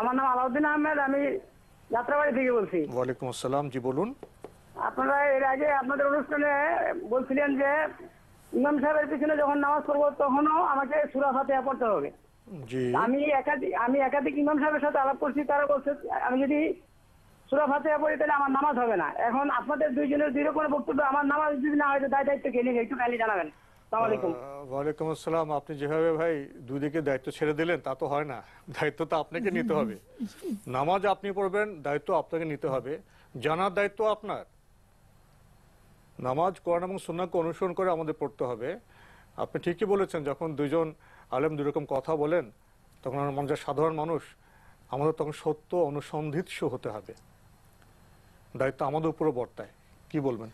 আমার নাম আলাউদ্দিন আহমেদ আমি যাত্রাবাড়ি থেকে বলছি। ওয়ালাইকুম আসসালাম জি বলুন। আপনারা এর আগে আপনাদের অনুষ্ঠানে বলছিলেন যে ইমাম সাহেবের পিছনে যখন নামাজ পড়ব তখনও আমাকে সুরা ফাতিহা পড়তে হবে। আমি একাধিক আমি একাধিক ইমাম সাহেবের সাথে আলাপ করছি তারা বলছে আমি যদি সুরা ফাতিহা পড়ি তাহলে আমার নামাজ হবে না। এখন আপনাদের দুইজনের দুই রকমের বক্তব্য আমার নামাজ যদি না হয় দায় দায়িত্ব কে নিবে? একটু কাইন্ডলি জানাবেন। ওয়ালাইকুম আসসালাম। আপনি যেভাবে ভাই দুই দিকে দায়িত্ব ছেড়ে দিলেন, তা তো হয় না। দায়িত্ব তো আপনাকে নিতে হবে। নামাজ আপনি পড়বেন, দায়িত্ব আপনাকে নিতে হবে। জানার দায়িত্ব আপনার। নামাজ এবং সুন্নাহকে অনুসরণ করে আমাদের পড়তে হবে। আপনি ঠিকই বলেছেন, যখন দুজন আলেম দুই রকম কথা বলেন, তখন আমাদের সাধারণ মানুষ, আমাদের তখন সত্য অনুসন্ধিৎস হতে হবে। দায়িত্ব আমাদের উপরে বর্তায়। কি বলবেন?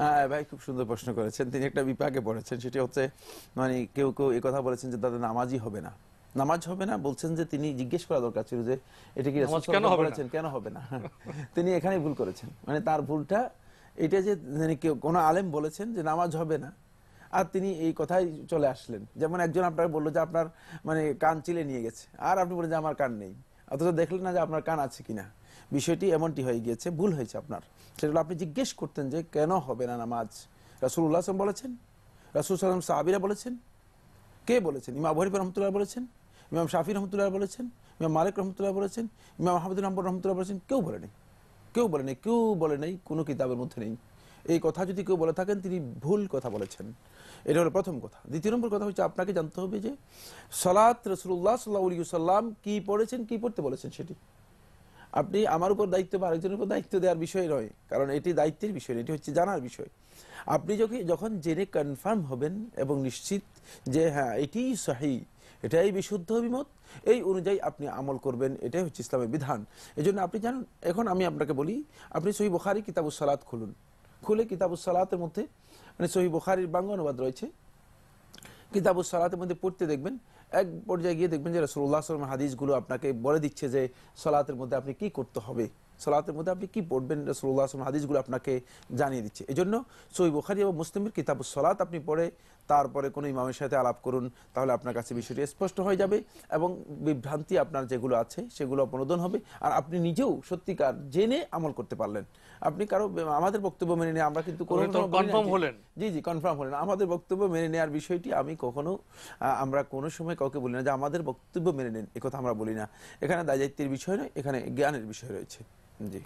হ্যাঁ ভাই খুব সুন্দর প্রশ্ন করেছেন। তিনি একটা বিপাকে পড়েছেন। সেটি হচ্ছে মানে কেউ কেউ এই কথা বলেছেন যে তাদের নামাজই হবে না। নামাজ হবে না বলছেন যে তিনি জিজ্ঞেস করা দরকার ছিল যে এটা কি কেন হবে না? বলেছেন? কেন হবে না? তিনি এখানেই ভুল করেছেন। মানে তার ভুলটা এটা যে মানে কেউ কোনো আলেম বলেছেন যে নামাজ হবে না। আর তিনি এই কথাই চলে আসলেন। যেমন একজন আপনাকে বলল যে আপনার মানে কান চিলে নিয়ে গেছে। আর আপনি বলেন যে আমার কান নেই। অথচ দেখলেন না যে আপনার কান আছে কিনা। বিষয়টি এমনটি হয়ে গিয়েছে, ভুল হয়েছে আপনার। সেটা আপনি জিজ্ঞেস করতেন যে কেন হবে না নামাজ? রাসুল্লাহ আসলাম বলেছেন। রাসুল সাল্লাম সাহাবিরা বলেছেন। কে বলেছেন? ইমাম আবু হানিফা রহমতুল্লাহ বলেছেন, ইমাম শাফি রহমতুল্লাহ বলেছেন, ইমাম মালিক রহমতুল্লাহ বলেছেন, ইমাম আহমদুল রহমতুল্লাহ বলেছেন, কেউ বলেনি। কেউ বলে নেই কেউ বলে নেই, কোনো কিতাবের মধ্যে নেই। এই কথা যদি কেউ বলে থাকেন, তিনি ভুল কথা বলেছেন। এটা হলো প্রথম কথা। দ্বিতীয় নম্বর কথা হচ্ছে, আপনাকে জানতে হবে যে সলাৎ রসুল্লাহ সাল্লাহ সাল্লাম কি পড়েছেন, কি পড়তে বলেছেন সেটি। আপনি আমার উপর দায়িত্ব বা আরেকজনের উপর দায়িত্ব দেওয়ার বিষয় নয়, কারণ এটি দায়িত্বের বিষয়, এটি হচ্ছে জানার বিষয়। আপনি যখন জেনে কনফার্ম হবেন এবং নিশ্চিত যে হ্যাঁ এটি সাহি, এটাই বিশুদ্ধ অভিমত, এই অনুযায়ী আপনি আমল করবেন, এটাই হচ্ছে ইসলামের বিধান। এই জন্য আপনি জানেন, এখন আমি আপনাকে বলি, আপনি সহি বুখারি কিতাবুস সালাত খুলুন। খুলে কিতাবুস সালাতের মধ্যে মানে সহি বুখারির বাঙ্গ অনুবাদ রয়েছে, কিতাবুস সালাতের মধ্যে পড়তে দেখবেন, এক পর্যায়ে গিয়ে দেখবেন যে রসুল্লাহ সাল্লাম হাদিসগুলো আপনাকে বলে দিচ্ছে যে সালাতের মধ্যে আপনি কি করতে হবে। সালাতের মধ্যে আপনি কি পড়বেন? রসুল্লাহ আসলাম হাদিসগুলো আপনাকে জানিয়ে দিচ্ছে। এই জন্য সই বুখারি এবং মুসলিমের কিতাবুস সালাত আপনি পড়ে তারপরে কোনো ইমামের সাথে আলাপ করুন তাহলে আপনার কাছে বিষয়টি স্পষ্ট হয়ে যাবে এবং বিভ্রান্তি আপনার যেগুলো আছে সেগুলো অপনোদন হবে। আর আপনি নিজেও সত্যিকার জেনে আমল করতে পারলেন। আপনি কারও আমাদের বক্তব্য মেনে নিয়ে আমরা কিন্তু। জি জি কনফার্ম হলেন। আমাদের বক্তব্য মেনে নেওয়ার বিষয়টি আমি কখনো আমরা কোনো সময় কাউকে বলি না যে আমাদের বক্তব্য মেনে নেন। একথা আমরা বলি না। এখানে দায়িত্বের বিষয় নয় এখানে জ্ঞানের বিষয় রয়েছে। জি